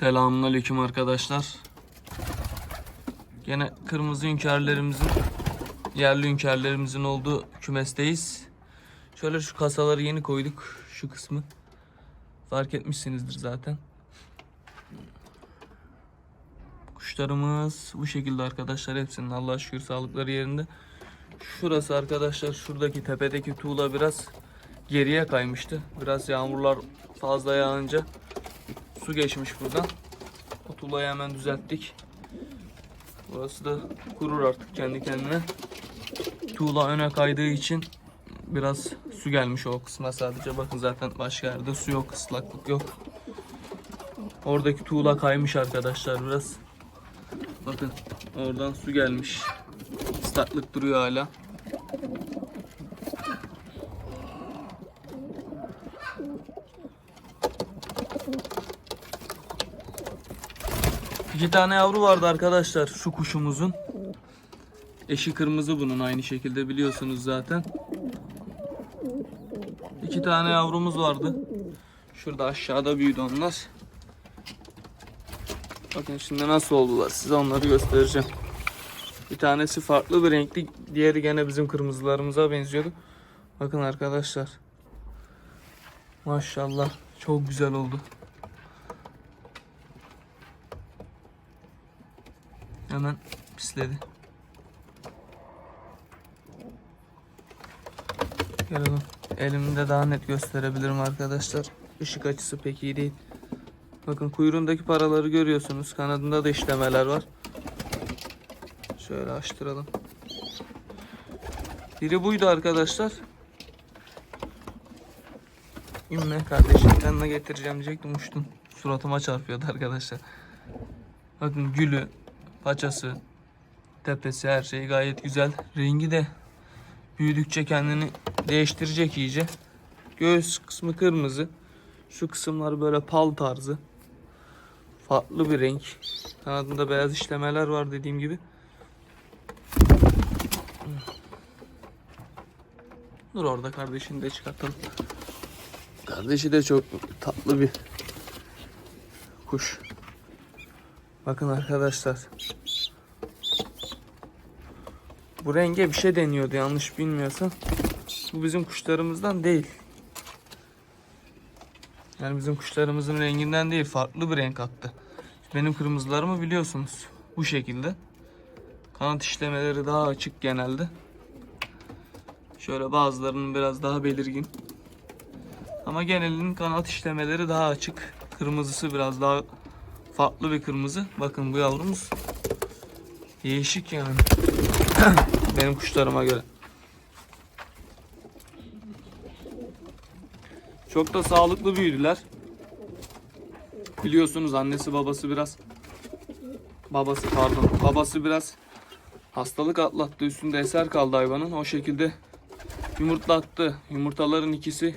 Selamünaleyküm arkadaşlar. Gene kırmızı hünkârlerimizin yerli hünkârlerimizin olduğu kümesteyiz. Şöyle şu kasaları yeni koyduk şu kısmı. Fark etmişsinizdir zaten. Kuşlarımız bu şekilde arkadaşlar hepsinin Allah'a şükür sağlıkları yerinde. Şurası arkadaşlar şuradaki tepedeki tuğla biraz geriye kaymıştı. Biraz yağmurlar fazla yağınca su geçmiş buradan. O hemen düzelttik. Burası da kurur artık kendi kendine. Tuğla öne kaydığı için biraz su gelmiş o kısma sadece. Bakın zaten başka yerde su yok, ıslaklık yok. Oradaki tuğla kaymış arkadaşlar biraz. Bakın oradan su gelmiş. Islaklık duruyor hala. İki tane yavru vardı arkadaşlar şu kuşumuzun. Eşi kırmızı bunun aynı şekilde biliyorsunuz zaten. İki tane yavrumuz vardı. Şurada aşağıda büyüdü onlar. Bakın şimdi nasıl oldular size onları göstereceğim. Bir tanesi farklı bir renkli, diğeri gene bizim kırmızılarımıza benziyordu. Bakın arkadaşlar. Maşallah çok güzel oldu. Hemen pisledi. Gelelim. Elimde daha net gösterebilirim arkadaşlar. Işık açısı pek iyi değil. Bakın kuyruğundaki paraları görüyorsunuz. Kanadında da işlemeler var. Şöyle açtıralım. Biri buydu arkadaşlar. İmme kardeşim yanına getireceğim diyecektim uçtum. Suratıma çarpıyordu arkadaşlar. Bakın gülü, paçası, tepesi her şey gayet güzel. Rengi de büyüdükçe kendini değiştirecek iyice. Göğüs kısmı kırmızı. Şu kısımlar böyle pal tarzı. Farklı bir renk. Kanadında beyaz işlemeler var dediğim gibi. Dur orada kardeşini de çıkartalım. Kardeşi de çok tatlı bir kuş. Bakın arkadaşlar. Bu renge bir şey deniyordu yanlış bilmiyorsam. Bu bizim kuşlarımızdan değil. Yani bizim kuşlarımızın renginden değil farklı bir renk attı. Benim kırmızılarımı biliyorsunuz. Bu şekilde. Kanat işlemeleri daha açık genelde. Şöyle bazılarının biraz daha belirgin. Ama genelinin kanat işlemeleri daha açık. Kırmızısı biraz daha farklı bir kırmızı. Bakın bu yavrumuz değişik yani. Benim kuşlarıma göre. Çok da sağlıklı büyüdüler. Biliyorsunuz annesi babası biraz babası pardon babası biraz hastalık atlattı üstünde eser kaldı hayvanın o şekilde yumurtlattı yumurtaların ikisi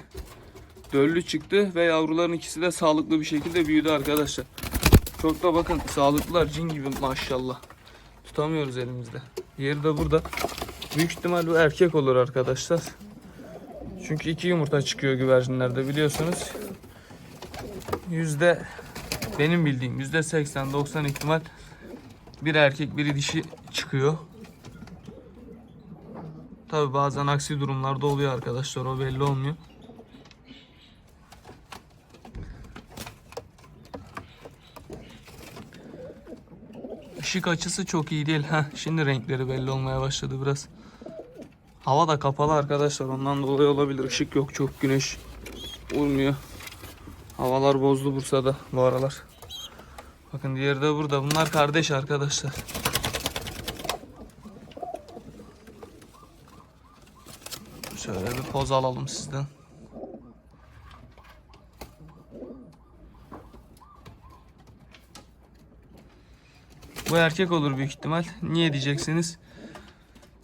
döllü çıktı ve yavruların ikisi de sağlıklı bir şekilde büyüdü arkadaşlar çok da bakın sağlıklılar cin gibi maşallah. Tutamıyoruz elimizde. Yeri de burada. Büyük ihtimal bu erkek olur arkadaşlar. Çünkü iki yumurta çıkıyor güvercinlerde biliyorsunuz. Yüzde benim bildiğim yüzde 80-90 ihtimal bir erkek biri dişi çıkıyor. Tabi bazen aksi durumlarda oluyor arkadaşlar o belli olmuyor. Işık açısı çok iyi değil. Heh, şimdi renkleri belli olmaya başladı biraz. Hava da kapalı arkadaşlar ondan dolayı olabilir. Işık yok çok güneş vurmuyor. Havalar bozdu Bursa'da bu aralar. Bakın diğeri de burada. Bunlar kardeş arkadaşlar. Şöyle bir poz alalım sizden. Bu erkek olur büyük ihtimal. Niye diyeceksiniz?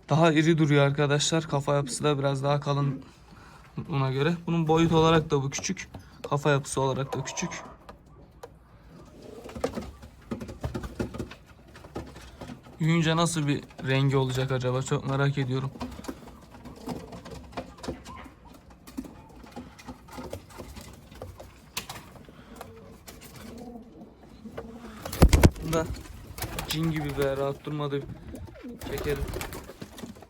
Daha iri duruyor arkadaşlar. Kafa yapısı da biraz daha kalın buna göre. Bunun boyut olarak da bu küçük. Kafa yapısı olarak da küçük. Büyüyünce nasıl bir rengi olacak acaba? Çok merak ediyorum. da cin gibi be rahat durmadı. Çekelim.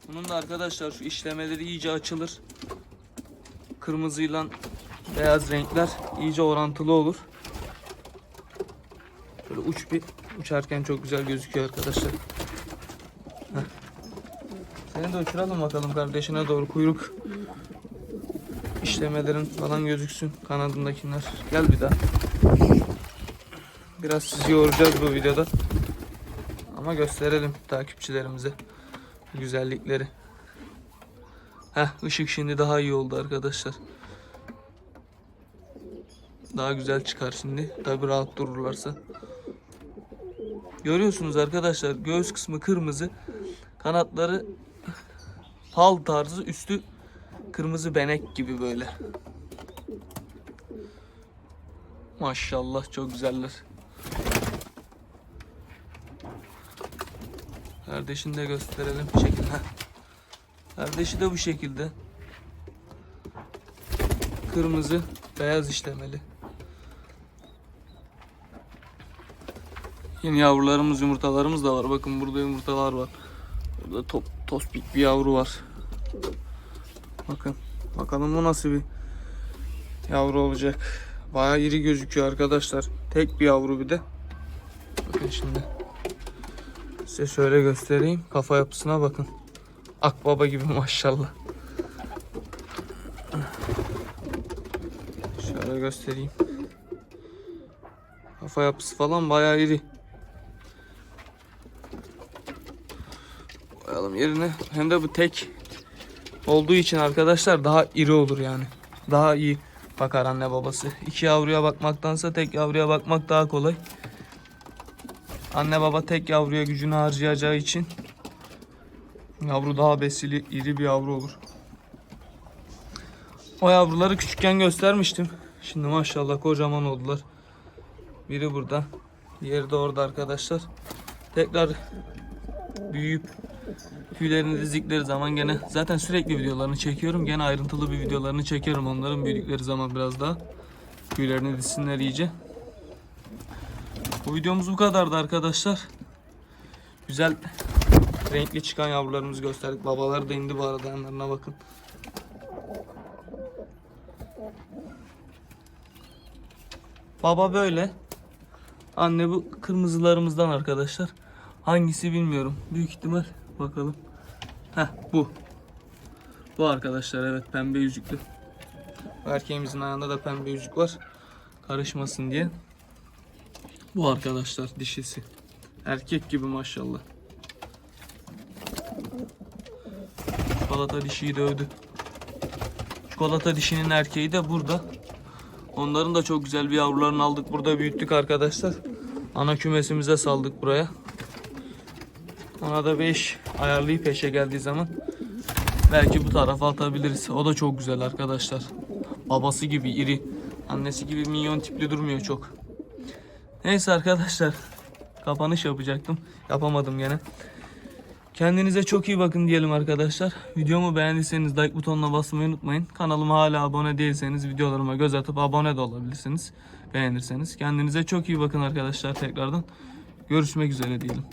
Bunun da arkadaşlar şu işlemeleri iyice açılır. Kırmızıyla beyaz renkler iyice orantılı olur. Böyle uç bir uçarken çok güzel gözüküyor arkadaşlar. Heh. Seni de uçuralım bakalım kardeşine doğru kuyruk işlemelerin falan gözüksün kanadındakiler. Gel bir daha. Biraz sizi yoracağız bu videoda. Ama gösterelim takipçilerimize güzellikleri. Heh ışık şimdi daha iyi oldu arkadaşlar. Daha güzel çıkar şimdi. Tabi rahat dururlarsa. Görüyorsunuz arkadaşlar göğüs kısmı kırmızı. Kanatları pal tarzı üstü kırmızı benek gibi böyle. Maşallah çok güzeller. Kardeşini de gösterelim bu şekilde. Kardeşi de bu şekilde. Kırmızı, beyaz işlemeli. Yeni yavrularımız, yumurtalarımız da var. Bakın burada yumurtalar var. Burada top, tospik bir yavru var. Bakın. Bakalım bu nasıl bir yavru olacak. Bayağı iri gözüküyor arkadaşlar. Tek bir yavru bir de. Bakın şimdi. Size şöyle göstereyim. Kafa yapısına bakın. Akbaba gibi maşallah. Şöyle göstereyim. Kafa yapısı falan bayağı iri. Koyalım yerine. Hem de bu tek olduğu için arkadaşlar daha iri olur yani. Daha iyi bakar anne babası. İki yavruya bakmaktansa tek yavruya bakmak daha kolay. Anne baba tek yavruya gücünü harcayacağı için yavru daha besili, iri bir yavru olur. O yavruları küçükken göstermiştim. Şimdi maşallah kocaman oldular. Biri burada, diğeri de orada arkadaşlar. Tekrar büyüyüp tüylerini dizdikleri zaman gene zaten sürekli videolarını çekiyorum. Gene ayrıntılı bir videolarını çekerim onların büyüdükleri zaman biraz daha. Tüylerini dizsinler iyice. Bu videomuz bu kadardı arkadaşlar. Güzel renkli çıkan yavrularımızı gösterdik. Babaları da indi bu arada yanlarına bakın. Baba böyle. Anne bu kırmızılarımızdan arkadaşlar. Hangisi bilmiyorum. Büyük ihtimal bakalım. Heh bu. Bu arkadaşlar evet pembe yüzüklü. Erkeğimizin ayağında da pembe yüzük var. Karışmasın diye. Bu arkadaşlar dişisi. Erkek gibi maşallah. Çikolata dişiyi dövdü. Çikolata dişinin erkeği de burada. Onların da çok güzel bir yavrularını aldık. Burada büyüttük arkadaşlar. Ana kümesimize saldık buraya. Ona da 5 ayarlayıp peşe geldiği zaman belki bu tarafa atabiliriz. O da çok güzel arkadaşlar. Babası gibi iri. Annesi gibi minyon tipli durmuyor çok. Neyse arkadaşlar. Kapanış yapacaktım. Yapamadım gene. Kendinize çok iyi bakın diyelim arkadaşlar. Videomu beğendiyseniz like butonuna basmayı unutmayın. Kanalıma hala abone değilseniz videolarıma göz atıp abone de olabilirsiniz. Beğenirseniz. Kendinize çok iyi bakın arkadaşlar tekrardan. Görüşmek üzere diyelim.